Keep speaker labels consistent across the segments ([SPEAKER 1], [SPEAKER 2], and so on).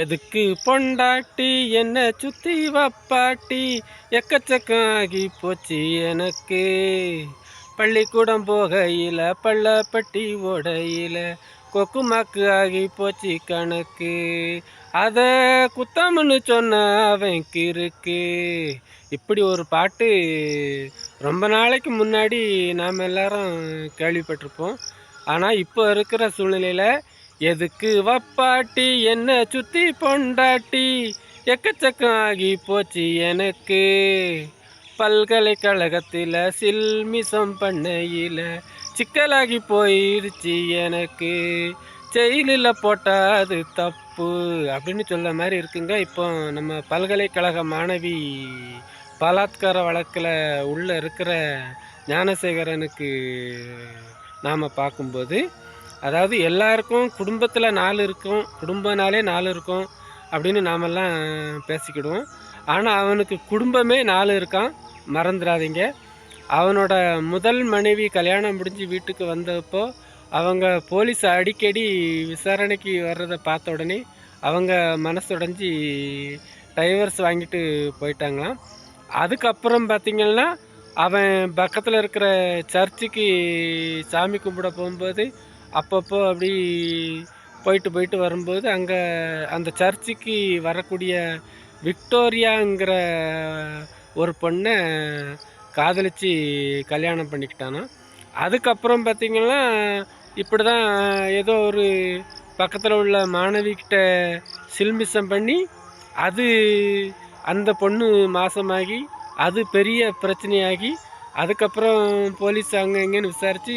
[SPEAKER 1] எதுக்கு பொண்டாட்டி? என்ன சுத்தி வப்பாட்டி? எக்கச்சக்கம் ஆகி போச்சு எனக்கு. பள்ளிக்கூடம் போகையில் பள்ளப்பட்டி ஓடையில கொக்குமாக்கு ஆகி போச்சு கணக்கு. அதை குத்தம்னு சொன்ன அவன் கிறுக்கு. இப்படி ஒரு பாட்டு ரொம்ப நாளைக்கு முன்னாடி நாம் எல்லாரும் கேள்விப்பட்டிருப்போம். ஆனால் இப்போ இருக்கிற சூழ்நிலையில் எதுக்கு வப்பாட்டி? என்ன சுத்தி பொண்டாட்டி? எக்கச்சக்கம் ஆகி போச்சு எனக்கு. பல்கலைக்கழகத்தில் சில்மிசம் பண்ணையில் சிக்கலாகி போயிடுச்சு எனக்கு. ஜெயிலில் போட்டால் அது தப்பு அப்படின்னு சொல்ல மாதிரி இருக்குங்க. இப்போ நம்ம பல்கலைக்கழக மாணவி பலாத்கார வழக்கில் உள்ளே இருக்கிற ஞானசேகரனுக்கு நாம் பார்க்கும்போது அதாவது எல்லாருக்கும் குடும்பத்தில் நாலு இருக்கும் குடும்பனாலே நாலு இருக்கும் அப்படின்னு நாமெல்லாம் பேசிக்கிடுவோம். ஆனால் அவனுக்கு குடும்பமே நாலு இருக்கான் மறந்துடாதீங்க. அவனோட முதல் மனைவி கல்யாணம் முடிஞ்சு வீட்டுக்கு வந்தப்போ அவங்க போலீஸ் அடிக்கடி விசாரணைக்கு வர்றதை பார்த்த உடனே அவங்க மனசுடைஞ்சி டைவர்ஸ் வாங்கிட்டு போயிட்டாங்களாம். அதுக்கப்புறம் பார்த்திங்கன்னா அவன் பக்கத்தில் இருக்கிற சர்ச்சுக்கு சாமி கும்பிட போகும்போது அப்பப்போ அப்படி போயிட்டு போயிட்டு வரும்போது அங்கே அந்த சர்ச்சுக்கு வரக்கூடிய விக்டோரியாங்கிற ஒரு பொண்ணை காதலித்து கல்யாணம் பண்ணிக்கிட்டானா. அதுக்கப்புறம் பார்த்திங்கன்னா இப்படி தான் ஏதோ ஒரு பக்கத்தில் உள்ள மாணவிக்கிட்ட சில்மிசம் பண்ணி அது அந்த பொண்ணு மாசமாகி அது பெரிய பிரச்சனையாகி அதுக்கப்புறம் போலீஸ் அங்கே இங்கேன்னு விசாரித்து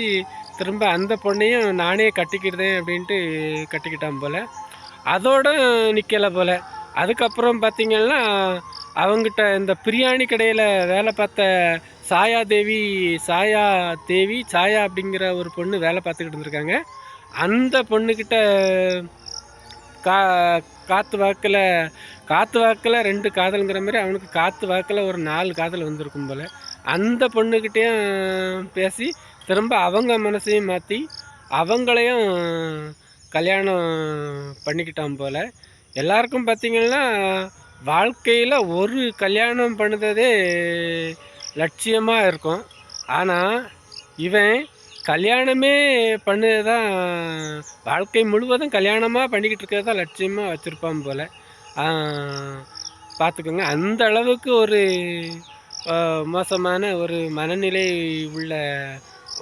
[SPEAKER 1] திரும்ப அந்த பொண்ணையும் நானே கட்டிக்கிட்டேன் அப்படின்ட்டு கட்டிக்கிட்டான் போல். அதோடு நிற்கலை போல். அதுக்கப்புறம் பார்த்திங்கன்னா அவங்ககிட்ட இந்த பிரியாணி கடையில் வேலை பார்த்த சாயா தேவி சாயா தேவி சாயா அப்படிங்கிற ஒரு பொண்ணு வேலை பார்த்துக்கிட்டு இருந்திருக்காங்க. அந்த பொண்ணுக்கிட்ட கா காற்று வாக்கில் காற்று வாக்கில் ரெண்டு காதலுங்கிற மாதிரி அவனுக்கு காற்று வாக்கில் ஒரு நாலு காதல் வந்திருக்கும் போல். அந்த பொண்ணுக்கிட்டேயும் பேசி திரும்ப அவங்க மனசையும் மாற்றி அவங்களையும் கல்யாணம் பண்ணிக்கிட்டான் போல். எல்லாருக்கும் பார்த்திங்கன்னா வாழ்க்கையில் ஒரு கல்யாணம் பண்ணுறதே லட்சியமாக இருக்கும். ஆனால் இவன் கல்யாணமே பண்ணது தான் வாழ்க்கை முழுவதும் கல்யாணமாக பண்ணிக்கிட்டு இருக்கிறது தான் லட்சியமாக வச்சுருப்பான் போல். பார்த்துக்கோங்க அந்த அளவுக்கு ஒரு மோசமான ஒரு மனநிலை உள்ள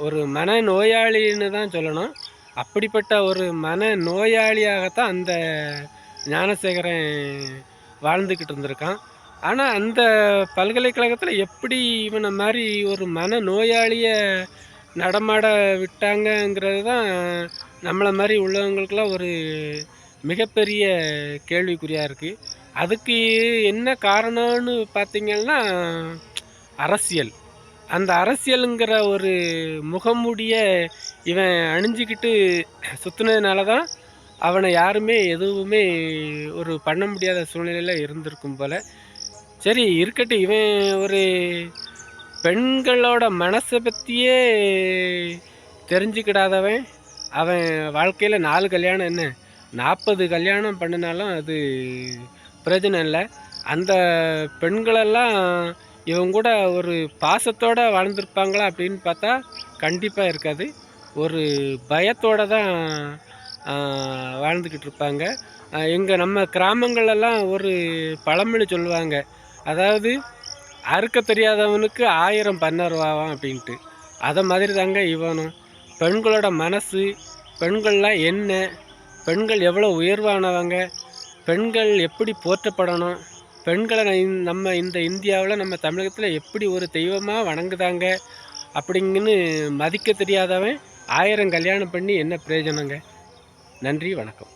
[SPEAKER 1] ஒரு மன நோயாளின்னு தான் சொல்லணும். அப்படிப்பட்ட ஒரு மன நோயாளியாகத்தான் அந்த ஞானசேகரன் வாழ்ந்துக்கிட்டு இருந்திருக்கான். ஆனால் அந்த பல்கலைக்கழகத்தில் எப்படி இவனை மாதிரி ஒரு மன நோயாளியை நடமாட விட்டாங்கங்கிறது தான் நம்மளை மாதிரி உள்ளவங்களுக்கெல்லாம் ஒரு மிகப்பெரிய கேள்விக்குறியாக இருக்குது அதுக்கு என்ன காரணம்னு பார்த்திங்கன்னா அரசியல். அந்த அரசியலுங்கிற ஒரு முகமுடிய இவன் அணிஞ்சிக்கிட்டு சுற்றுனதுனால தான் அவனை யாருமே எதுவுமே ஒரு பண்ண முடியாத சூழ்நிலையில் இருந்திருக்கும் போல். சரி இருக்கட்டும் இவன் ஒரு பெண்களோட மனசை பற்றியே தெரிஞ்சுக்கிடாதவன். அவன் வாழ்க்கையில் நாலு கல்யாணம் என்ன? நாற்பது கல்யாணம் பண்ணினாலும் அது பிரச்சனை இல்லை. அந்த பெண்களெல்லாம் இவங்க கூட ஒரு பாசத்தோடு வாழ்ந்துருப்பாங்களா அப்படின்னு பார்த்தா கண்டிப்பாக இருக்காது. ஒரு பயத்தோடு தான் வாழ்ந்துக்கிட்டு இருப்பாங்க. எங்கள் நம்ம கிராமங்களெல்லாம் ஒரு பழமொழி சொல்லுவாங்க. அதாவது அறுக்க தெரியாதவனுக்கு ஆயிரம் பன்னருவாவான் அப்படின்ட்டு. அதை மாதிரி தாங்க இவனும். பெண்களோட மனசு பெண்கள்லாம் என்ன? பெண்கள் எவ்வளோ உயர்வானவங்க? பெண்கள் எப்படி போற்றப்படணும்? பெண்களை நம்ம இந்த இந்தியாவில் நம்ம தமிழகத்தில் எப்படி ஒரு தெய்வமாக வணங்குதாங்க அப்படிங்கன்னு மதிக்க தெரியாதவன் ஆயிரம் கல்யாணம் பண்ணி என்ன பிரயோஜனங்க? நன்றி வணக்கம்.